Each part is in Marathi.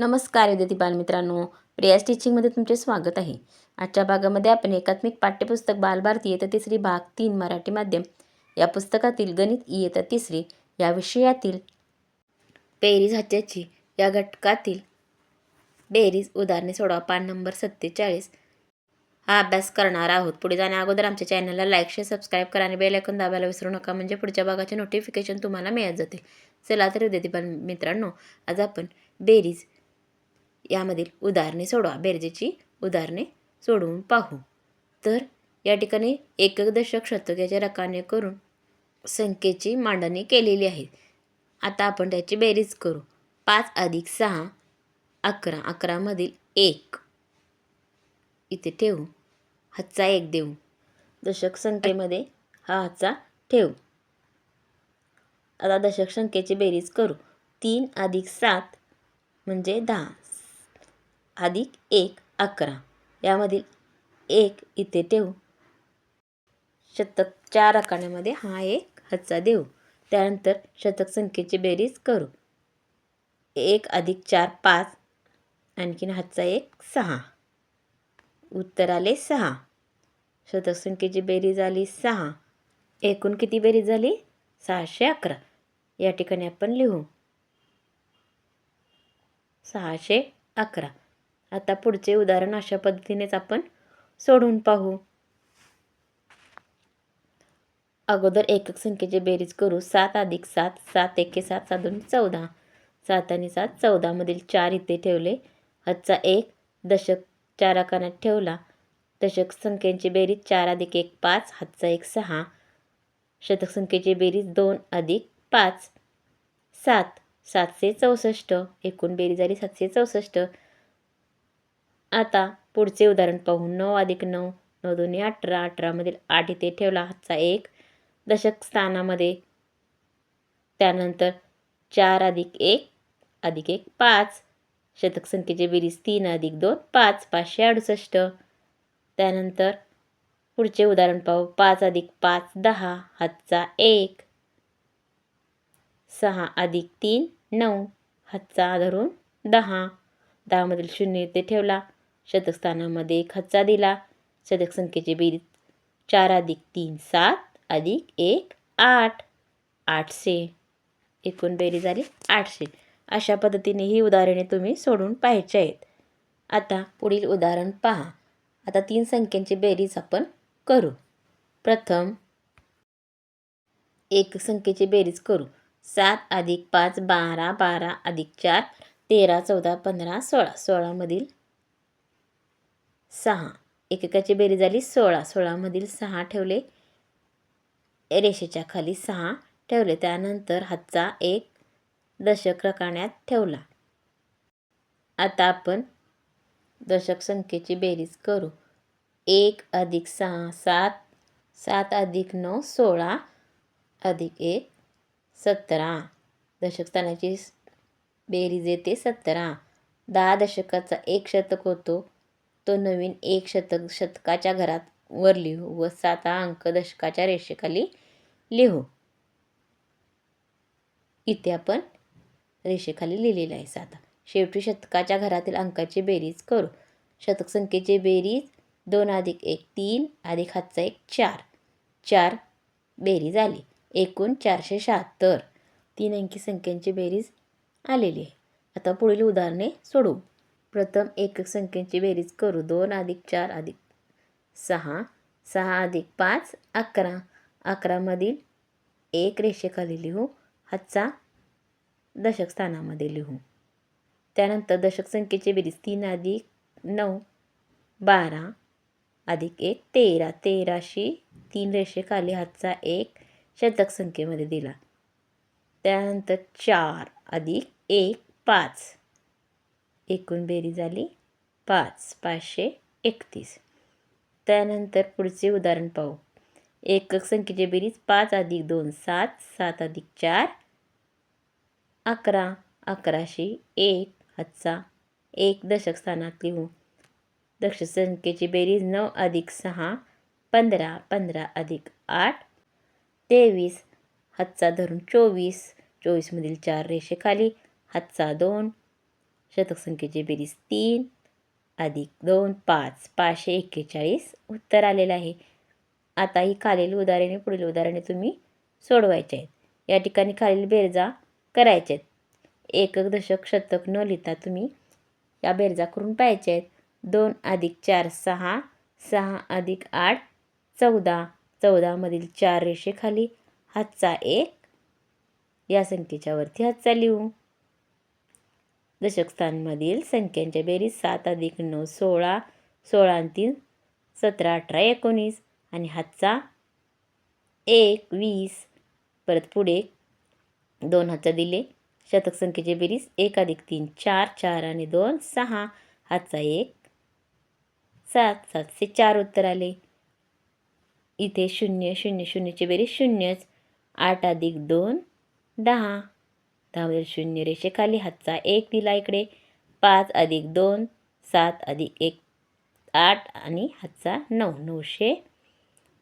नमस्कार विद्यार्थी बालमित्रांनो. प्रिया टीचिंगमध्ये तुमचे स्वागत आहे. आजच्या भागामध्ये आपण एकात्मिक पाठ्यपुस्तक बालभारती इयत्ता तिसरी भाग तीन मराठी माध्यम. या पुस्तकातील गणित इयत्ता तिसरी. या विषयातील बेरीज हत्याची या घटकातील बेरीज उदाहरणे सोडवा. पान नंबर सत्तेचाळीस. हा अभ्यास करणार आहोत. पुढे जाण्या अगोदर आमच्या चॅनलला लाईक शेअर सबस्क्राईब करा आणि बेल ऐकून दाबायला विसरू नका. म्हणजे पुढच्या भागाचे नोटिफिकेशन तुम्हाला मिळत जातील. चला तर विद्यार्थी बाल मित्रांनो आज आपण बेरीज यामधील उदाहरणे सोडवा. बेरजेची उदाहरणे सोडवून पाहू. तर या ठिकाणी एकक दशक शतक याच्या रकाने करून संख्येची मांडणी केलेली आहे. आता आपण त्याची बेरीज करू. पाच अधिक सहा अकरा. अकरामधील एक. इथे ठेवू. हातचा एक देऊ. दशक संख्येमध्ये हा हातचा ठेवू. आता दशक संख्येची बेरीज करू. तीन अधिक सात म्हणजे दहा. अधिक एक अकरा. यामधील एक इथे ठेवू. शतक चार आकाण्यामध्ये हा एक हच्चा देऊ. त्यानंतर शतक संख्येची बेरीज करू. एक अधिक चार पाच आणखीन हातचा एक सहा. उत्तर आले सहा. शतक संख्येची बेरीज आली सहा. एकूण किती बेरीज झाली? सहाशे अकरा. या ठिकाणी आपण लिहू. सहाशे अकरा. आता पुढचे उदाहरण अशा पद्धतीनेच आपण सोडून पाहू. अगोदर एकक संख्येची बेरीज करू. सात अधिक सात सात एके सात सात दोन चौदा. सात आणि सात चौदामधील चार इथे ठेवले. हातचा एक दशक चार आकारात ठेवला. दशक संख्येची बेरीज चार अधिक एक पाच हातचा एक सहा. शतक संख्येची बेरीज दोन अधिक पाच. सात सातशे चौसष्ट. एकूण बेरीज झाली सातशे चौसष्ट. आता पुढचे उदाहरण पाहू नऊ अधिक नऊ नऊ दोन्ही अठरा अठरामधील आठ इथे ठेवला. हातचा एक दशक स्थानामध्ये त्यानंतर चार अधिक एक अधिक एक पाच शतक संख्येचे बेरीज तीन अधिक दोन पाच पाचशे अडुसष्ट. त्यानंतर पुढचे उदाहरण पाहू. पाच अधिक पाच दहा हातचा एक. सहा अधिक तीन नऊ हातचा धरून दहा. दहामधील शून्य इथे ठेवला. शतकस्थानामध्ये एक दिला. शतक संख्येचे बेरीज चार अधिक तीन सात अधिक एक आठ. आठशे. एकूण बेरीज झाली आठशे. अशा पद्धतीने ही उदाहरणे तुम्ही सोडून पाहायची आहेत. आता पुढील उदाहरण पहा. आता तीन संख्यांची बेरीज आपण करू. प्रथम एक संख्येची बेरीज करू. सात अधिक पाच बारा बारा अधिक चार तेरा चौदा पंधरा सोळा. सोळामधील सहा. एकेकाची बेरीज झाली सोळा. सोळामधील सहा ठेवले. रेषेच्या खाली सहा ठेवले. त्यानंतर हातचा एक दशक रकाण्यात ठेवला. आता आपण दशक संख्येची बेरीज करू. एक अधिक सहा सात. सात अधिक नऊ सोळा. अधिक एक सतरा. दशकस्थानाची बेरीज येते सतरा. दहा दशकाचा एक शतक होतो. तो नवीन एक शतक शतकाच्या घरात वर लिहू व सात अंक दशकाच्या रेषेखाली लिहू. इथे आपण रेषेखाली लिहिलेलं आहे साता. शेवटी शतकाच्या घरातील अंकाची बेरीज करू. शतक संख्येची बेरीज दोन अधिक एक तीन अधिक हातचा एक चार. चार बेरीज आली. एकूण चारशे शहात्तर. तीन अंकी संख्यांची बेरीज आलेली आहे. आता पुढील उदाहरणे सोडवू. प्रथम एकक संख्येची बेरीज करू. दोन अधिक चार अधिक सहा. सहा अधिक पाच अकरा. अकरामधील एक रेषेखाली लिहू. हातचा दशक स्थानामध्ये लिहू. त्यानंतर दशक संख्येची बेरीज तीन अधिक नऊ बारा. अधिक एक तेरा. तेराशी तीन रेषेखाली हातचा एक शतक संख्येमध्ये दिला. त्यानंतर चार अधिक एक पाच. एकूण बेरीज झाली पाच पाचशे एकतीस. त्यानंतर पुढचे उदाहरण पाहू. एकक संख्येचे बेरीज पाच अधिक दोन सात सात अधिक चार अकरा. अकराशे एक हातचा एक दशक स्थानात लिहू. दक्ष संख्येची बेरीज नऊ अधिक सहा पंधरा पंधरा अधिक आठ तेवीस. हातचा धरून चोवीस. चोवीसमधील चार रेषेखाली हातचा दोन शतक संख्येची बेरीज तीन अधिक दोन पाच पाचशे एक्केचाळीस उत्तर आलेलं आहे. आता ही खालील उदाहरणे पुढील उदाहरणे तुम्ही सोडवायचे आहेत. या ठिकाणी खालील बेरजा करायच्या आहेत. एकक दशक शतक न लिहिता तुम्ही या बेरजा करून पाहायच्या आहेत. दोन अधिक चार सहा सहा अधिक आठ चौदा. चौदामधील चार रेषेखाली हातचा एक या संख्येच्या वरती हातचा लिहू. दशकस्थांमधील संख्यांच्या बेरीज सात अधिक नऊ सोळा सोळा तीन सतरा अठरा एकोणीस आणि हातचा एक वीस. परत पुढे दोन हातचा दिले. शतक संख्येचे बेरीज एक अधिक तीन चार चार आणि दोन सहा. हातचा एक सात सातशे चार उत्तर आले. इथे शून्य शून्य शून्यची बेरीज शून्यच. आठ अधिक दोन दहा. दहामध्ये शून्य रेषेखाली हातचा एक दिला इकडे पाच अधिक दोन सात अधिक एक आठ आणि हातचा नऊ नऊशे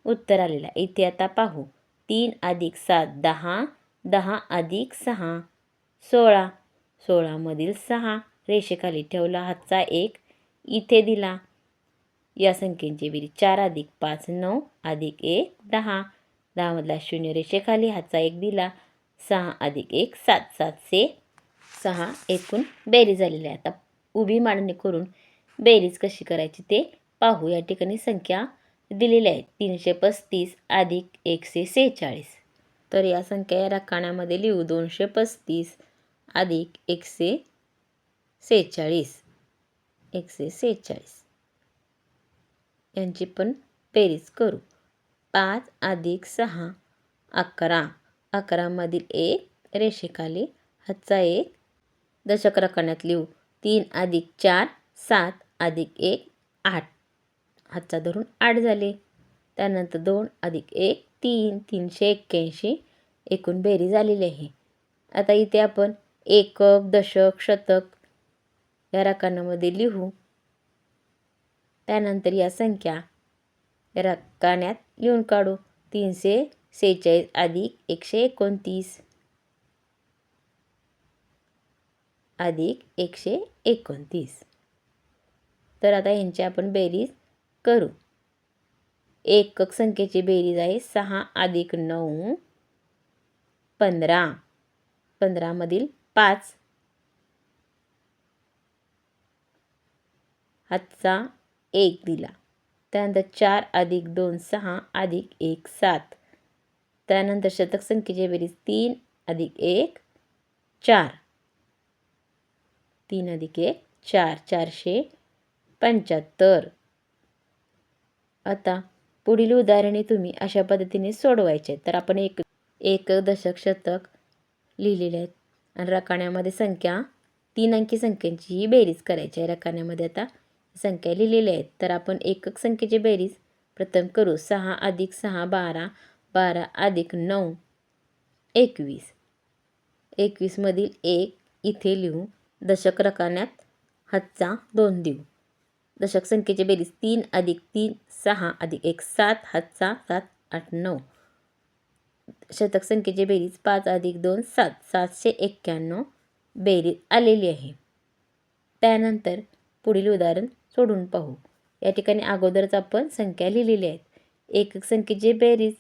उत्तर आलेला. इथे आता पाहू. तीन अधिक सात दहा दहा अधिक सहा सोळा सोळामधील सहा रेषेखाली ठेवला हातचा एक इथे दिला. या संख्येची बिरी चार अधिक पाच नऊ अधिक एक दहा. दहामधला शून्य रेषेखाली हातचा एक दिला. सहा अधिक एक सात सातशे सहा एकूण बेरीज झालेली आहे. आता उभी मांडणी करून बेरीज कशी करायची ते पाहू. या ठिकाणी संख्या दिलेल्या आहेत. तीनशे पस्तीस अधिक एकशे सेहेचाळीस. तर या संख्या या रकान्यामध्ये लिहू. दोनशे पस्तीस अधिक एकशे सेहेचाळीस. एकशे सेहेचाळीस. यांची पण बेरीज करू. पाच अधिक सहा अकरा. अकरामधील एक रेषेखाली. हातचा एक दशक रकान्यात लिहू. तीन अधिक चार सात अधिक एक आठ. हातचा धरून आठ झाले. त्यानंतर दोन अधिक एक तीन तीनशे एक्क्याऐंशी. एकूण बेरी झालेली आहे. आता इथे आपण एकक दशक शतक या रकान्यामध्ये लिहू. त्यानंतर या संख्या या रकान्यात लिहून काढू. तीनशे सेहेचाळीस अधिक एकशे एकोणतीस. अधिक एकशे एकोणतीस. तर आता यांची आपण बेरीज करू. एकक संख्येची बेरीज आहे सहा अधिक नऊ पंधरा. पंधरामधील पाच. हातचा एक दिला. त्यानंतर चार अधिक दोन सहा अधिक एक सात. त्यानंतर शतक संख्येची बेरीज तीन अधिक एक चार. तीन अधिक एक चार. चारशे पंच्याहत्तर. आता पुढील उदाहरणे तुम्ही अशा पद्धतीने सोडवायचे. तर आपण एक एक दशक शतक लिहिलेले आहेत. आणि रकाण्यामध्ये संख्या तीन अंकी संख्यांची ही बेरीज करायची आहे. रकाण्यामध्ये आता संख्या लिहिलेल्या आहेत. तर आपण एकक संख्येची बेरीज प्रथम करू. सहा अधिक सहा बारा. बारा अधिक नऊ एकवीस. एकवीसमधील एक इथे लिहू. दशक रकान्यात हातचा दोन देऊ. दशक संख्येची बेरीज तीन अधिक तीन सहा अधिक एक सात. हातचा सात आठ नऊ. शतक संख्येची बेरीज पाच अधिक दोन सात. सातशे एक्क्याण्णव बेरीज आलेली आहे. त्यानंतर पुढील उदाहरण सोडून पाहू. या ठिकाणी अगोदरच आपण संख्या लिहिलेल्या आहेत. एकक संख्येची बेरीज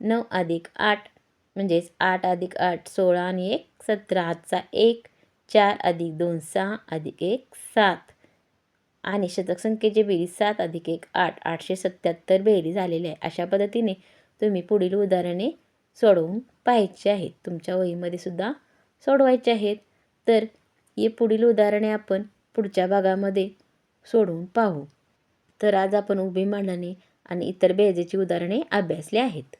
नऊ अधिक आठ म्हणजेच आठ अधिक आठ सोळा आणि एक सतरा. एक चार अधिक दोन सहा अधिक एक सात. आणि शतक संख्येची बेरीज सात अधिक एक आठ. आठशे सत्याहत्तर बेरीज झालेली आहे. अशा पद्धतीने तुम्ही पुढील उदाहरणे सोडवून पाहायची आहेत. तुमच्या वहीमध्ये सुद्धा सोडवायचे आहेत. तर हे पुढील उदाहरणे आपण पुढच्या भागामध्ये सोडवून पाहू. तर आज आपण उभी मांडणी आणि इतर बेरजेची उदाहरणे अभ्यासली आहेत.